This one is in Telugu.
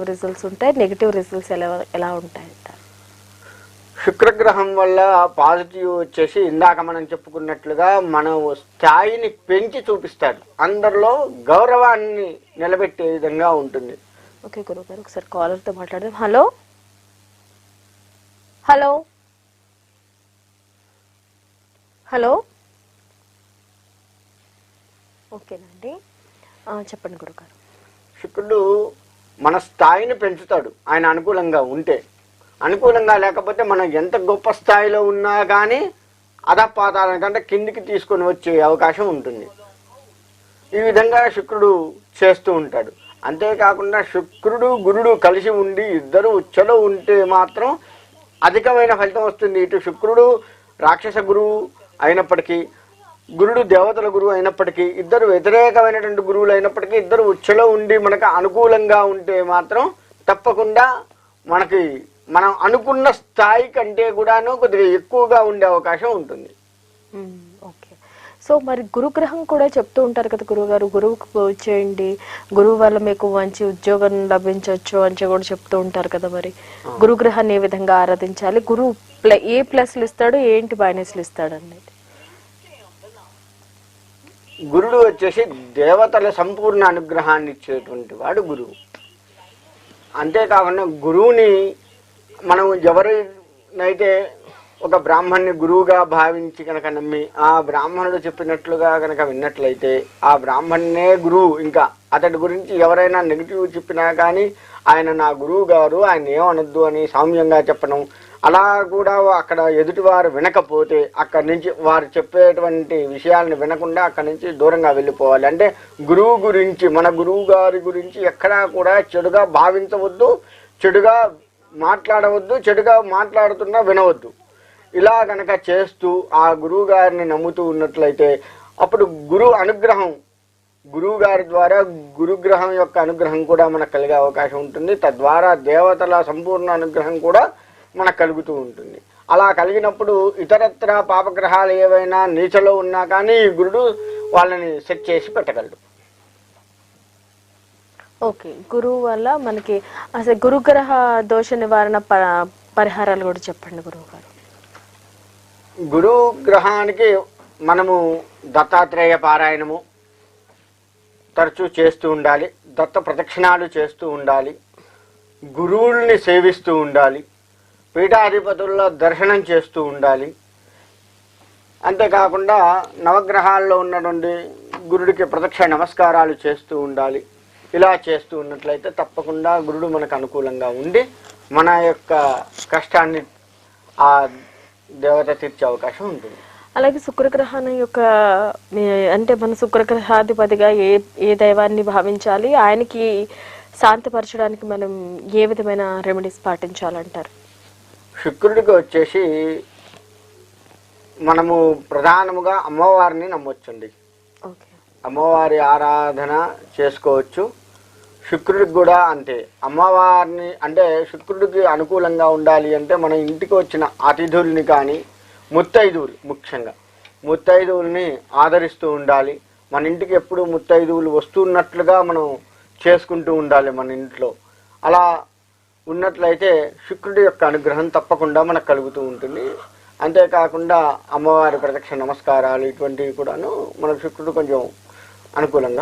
రిజల్ట్స్ ఉంటాయి నెగిటివ్ రిజల్ట్స్ ఎలా ఎలా ఉంటాయి శుక్రగ్రహం వల్ల పాజిటివ్ వచ్చేసి ఇందాక మనం చెప్పుకున్నట్లుగా మన స్థాయిని పెంచి చూపిస్తాడు. అందరిలో గౌరవాన్ని నిలబెట్టే విధంగా ఉంటుంది. ఓకే గురువు గారు ఒకసారి కాలర్తో మాట్లాడదాం. హలో? హలో? హలో? ఓకేనండి. చెప్పండి గురుగారు. శుక్రుడు మన స్థాయిని పెంచుతాడు. ఆయన అనుకూలంగా ఉంటే. అనుకూలంగా లేకపోతే మనం ఎంత గొప్ప స్థాయిలో ఉన్నా కానీ అధపాతాల కంటే కిందికి తీసుకొని వచ్చే అవకాశం ఉంటుంది. ఈ విధంగా శుక్రుడు చేస్తూ ఉంటాడు. అంతేకాకుండా శుక్రుడు గురుడు కలిసి ఉండి ఇద్దరు ఉచ్చలో ఉంటే మాత్రం అధికమైన ఫలితం వస్తుంది. ఇటు శుక్రుడు రాక్షస గురువు అయినప్పటికీ గురుడు దేవతల గురువు అయినప్పటికీ ఇద్దరు వ్యతిరేకమైనటువంటి గురువులు అయినప్పటికీ ఇద్దరు ఉచ్చలో ఉండి మనకు అనుకూలంగా ఉంటే మాత్రం తప్పకుండా మనకి మనం అనుకున్న స్థాయి కంటే కూడాను కొద్దిగా ఎక్కువగా ఉండే అవకాశం ఉంటుంది. ఓకే. సో మరి గురుగ్రహం కూడా చెప్తూ ఉంటారు కదా గురువు గారు గురువుకు చేయండి గురువు వల్ల మీకు మంచి ఉద్యోగం లభించవచ్చు అని కూడా చెప్తూ ఉంటారు కదా మరి. గురుగ్రహాన్ని ఏ విధంగా ఆరాధించాలి? గురువు ఏ ప్లస్లు ఇస్తాడు ఏంటి మైనస్లు ఇస్తాడు అనేది గురుడు వచ్చేసి దేవతల సంపూర్ణ అనుగ్రహాన్ని ఇచ్చేటువంటి వాడు గురువు. అంతేకాకుండా గురువుని మనం ఎవరినైతే ఒక బ్రాహ్మణ్ణి గురువుగా భావించి కనుక నమ్మి ఆ బ్రాహ్మణుడు చెప్పినట్లుగా కనుక విన్నట్లయితే ఆ బ్రాహ్మణ్ణే గురువు. ఇంకా అతడి గురించి ఎవరైనా నెగిటివ్ చెప్పినా కానీ ఆయన నా గురువు గారు ఆయన ఏమనొద్దు అని సౌమ్యంగా చెప్పడం అలా కూడా అక్కడ ఎదుటివారు వినకపోతే అక్కడి నుంచి వారు చెప్పేటువంటి విషయాలను వినకుండా అక్కడి నుంచి దూరంగా వెళ్ళిపోవాలి. అంటే గురువు గురించి మన గురువు గారి గురించి ఎక్కడా కూడా చెడుగా భావించవద్దు చెడుగా మాట్లాడవద్దు చెడుగా మాట్లాడుతున్నా వినవద్దు. ఇలా గనక చేస్తూ ఆ గురువు గారిని నమ్ముతూ ఉన్నట్లయితే అప్పుడు గురు అనుగ్రహం గురువు గారి ద్వారా గురుగ్రహం యొక్క అనుగ్రహం కూడా మనకు కలిగే అవకాశం ఉంటుంది. తద్వారా దేవతల సంపూర్ణ అనుగ్రహం కూడా మనకు కలుగుతూ ఉంటుంది. అలా కలిగినప్పుడు ఇతరత్ర పాపగ్రహాలు ఏవైనా నీచలో ఉన్నా కానీ ఈ గురుడు వాళ్ళని సెట్ చేసి పెట్టగలడు. ఓకే. గురువు వల్ల మనకి అసలు గురుగ్రహ దోష నివారణ ప- పరిహారాలు కూడా చెప్పండి గురువు గారు. గురు గ్రహానికి మనము దత్తాత్రేయ పారాయణము తరచూ చేస్తూ ఉండాలి. దత్త ప్రదక్షిణాలు చేస్తూ ఉండాలి. గురువుల్ని సేవిస్తూ ఉండాలి. పీఠాధిపతుల్లో దర్శనం చేస్తూ ఉండాలి. అంతేకాకుండా నవగ్రహాల్లో ఉన్నటువంటి గురుడికి ప్రదక్షిణ నమస్కారాలు చేస్తూ ఉండాలి. ఇలా చేస్తూ ఉన్నట్లయితే తప్పకుండా గురుడు మనకు అనుకూలంగా ఉండి మన యొక్క కష్టాన్ని ఆ దేవత తీర్చే అవకాశం ఉంటుంది. అలాగే శుక్రగ్రహాన్ని యొక్క మీ- అంటే మన శుక్రగ్రహాధిపతిగా ఏ ఏ దైవాన్ని భావించాలి ఆయనకి శాంతిపరచడానికి మనం ఏ విధమైన రెమెడీస్ పాటించాలంటారు? శుక్రుడికి వచ్చేసి మనము ప్రధానముగా అమ్మవారిని నమ్మొచ్చండి. అమ్మవారి ఆరాధన చేసుకోవచ్చు. శుక్రుడికి కూడా అంతే. అమ్మవారిని అంటే శుక్రుడికి అనుకూలంగా ఉండాలి అంటే మన ఇంటికి వచ్చిన అతిథుల్ని కానీ ముత్తైదువులు ముఖ్యంగా. ముత్తైదువుల్ని ఆదరిస్తూ ఉండాలి. మన ఇంటికి ఎప్పుడు ముత్తైదువులు వస్తున్నట్లుగా మనం చేసుకుంటూ ఉండాలి మన ఇంట్లో. అలా ఉన్నట్లయితే శుక్రుడి యొక్క అనుగ్రహం తప్పకుండా మనకు కలుగుతూ ఉంటుంది. అంతేకాకుండా అమ్మవారి ప్రదక్షిణ నమస్కారాలు ఇటువంటివి కూడాను మనకు శుక్రుడు కొంచెం అనుకూలంగా